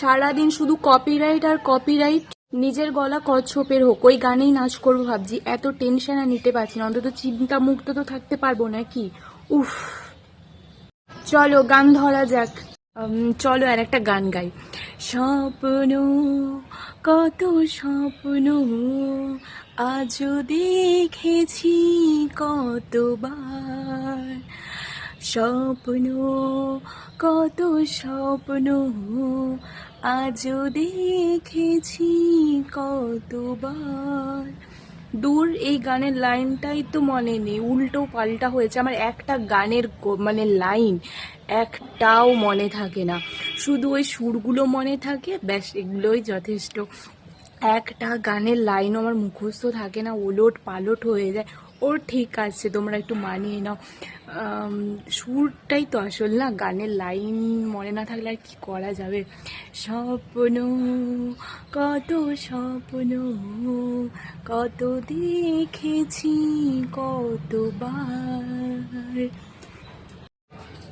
সারাদিন শুধু কপিরাইট আর কপিরাইট নিজের গলা কচ্ছপের হোক, ওই গানেই নাচ করব ভাবছি। এত টেনশন আর নিতে পারছি না, অন্তত চিন্তা মুক্ত তো থাকতে পারব নাকি উফ। চলো, গান ধরা যাক। চলো আর একটা গান গাই। স্বপ্ন, কত স্বপ্ন, আজও দেখেছি কতবার। স্বপ্ন, কত স্বপ্ন আজও দেখেছি কতবার। দূর এই গানের লাইনটাই তো মনে নেই, উল্টো পাল্টা হয়েছে। আমার একটা গানের মানে লাইন একটাও মনে থাকে না। শুধু ওই সুরগুলো মনে থাকে, ব্যাস এগুলোই যথেষ্ট। একটা গানের লাইনও আমার মুখস্থ থাকে না, ওলট পালট হয়ে যায়। ওর ঠিক আছে, তোমরা একটু মানিয়ে নাও। সুরটাই তো আসল না, গানের লাইন মনে না থাকলে আর কি করা যাবে? স্বপ্ন, কত স্বপ্ন, কত দেখেছি, কতবার।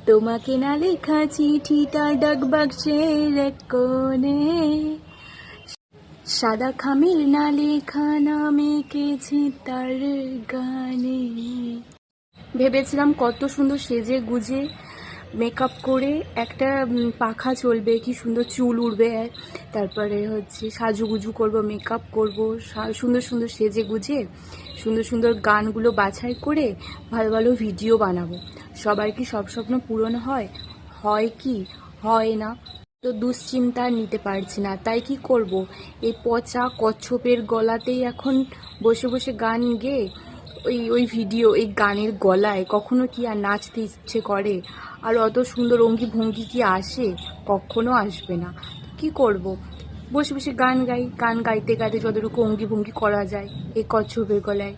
তোমাকে না লেখা চিঠিটা ডাক বাক্সের কোণে সাদা খামের না লেখা নাম এঁকেছি তার গানে। ভেবেছিলাম কত সুন্দর সেজে গুজে মেকআপ করে একটা পাখা চলবে, কি সুন্দর চুল উড়বে। তারপরে হচ্ছে সাজুগুজু করব মেকআপ করব সুন্দর সুন্দর সেজে গুজে, সুন্দর সুন্দর গানগুলো বাছাই করে ভালো ভালো ভিডিও বানাবো। সবার কি সব স্বপ্ন পূরণ হয়? হয় কি? হয় না। তো দুশ্চিন্তা নিতে পারছি না। তাই কি করব? এই পচা কচ্ছপের গলাতেই এখন বসে বসে গান গেয়ে ওই ওই ভিডিও, এই গানের গলায় কখনো কি আর নাচতে ইচ্ছে করে? আর অত সুন্দর অঙ্গি ভঙ্গি কি আসে? কখনো আসবে না। কি করব? বসে বসে গান গাই। গান গাইতে গাইতে যতটুকু অঙ্গি ভঙ্গি করা যায় এই কচ্ছপের গলায়।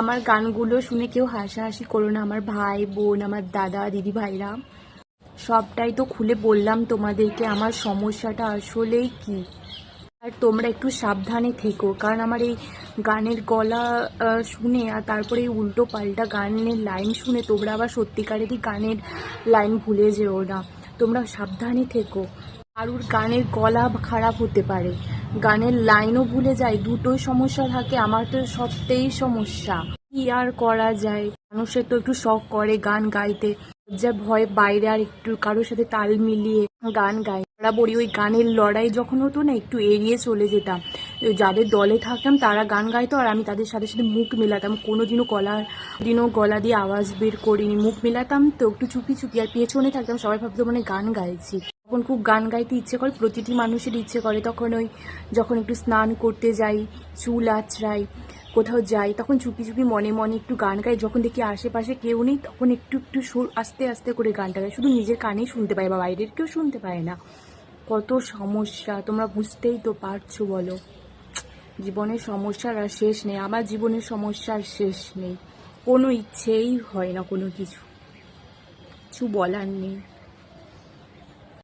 আমার গানগুলো শুনে কেউ হাসাহাসি করো না। আমার ভাই, বোন, আমার দাদা দিদি ভাইরা সবটাই তো খুলে বললাম তোমাদেরকে, আমার সমস্যাটা আসলেই কি? আর তোমরা একটু সাবধানে থেকো, কারণ আমার এই গানের গলা শুনে আর তারপরে এই উল্টো পাল্টা গানের লাইন শুনে তোমরা আবার সত্যিকারেরই গানের লাইন ভুলে যেও না। তোমরা সাবধানে থেকো। কারুর গানের গলা খারাপ হতে পারে, গানের লাইনও ভুলে যায়, দুটোই সমস্যা থাকে, আমার তো সবটাই সমস্যা। কি আর করা যায়? মানুষের তো একটু শখ করে গান গাইতে। যা ভয় বাইরে আর একটু কারোর সাথে তাল মিলিয়ে গান গাই বরাবরই ওই গানের লড়াই যখন হতো না, একটু এড়িয়ে চলে যেতাম। যাদের দলে থাকতাম তারা গান গাইতো আর আমি তাদের সাথে সাথে মুখ মেলাতাম। কোনোদিনও গলা দিনও গলা দিয়ে আওয়াজ বের করিনি, মুখ মেলাতাম তো একটু চুপি চুপি আর পেছনে থাকতাম। সবাই ভাবতো মানে গান গাইছি। তখন খুব গান গাইতে ইচ্ছে করে, প্রতিটি মানুষের ইচ্ছে করে, তখন ওই যখন একটু স্নান করতে যাই, চুল আঁচড়াই, কোথাও যাই, তখন চুপি চুপি মনে মনে একটু গান গাই। যখন দেখি আশেপাশে কেউ নেই, তখন একটু একটু সুর আস্তে আস্তে করে গানটা গাই। শুধু নিজের কানেই শুনতে পাই বা বাইরের কেউ শুনতে পায় না। কত সমস্যা, তোমরা বুঝতেই তো পারছ বলো। জীবনের সমস্যার আর শেষ নেই, আমার জীবনের সমস্যার শেষ নেই। কোনো ইচ্ছেই হয় না কোনো কিছু। কিছু বলার নেই।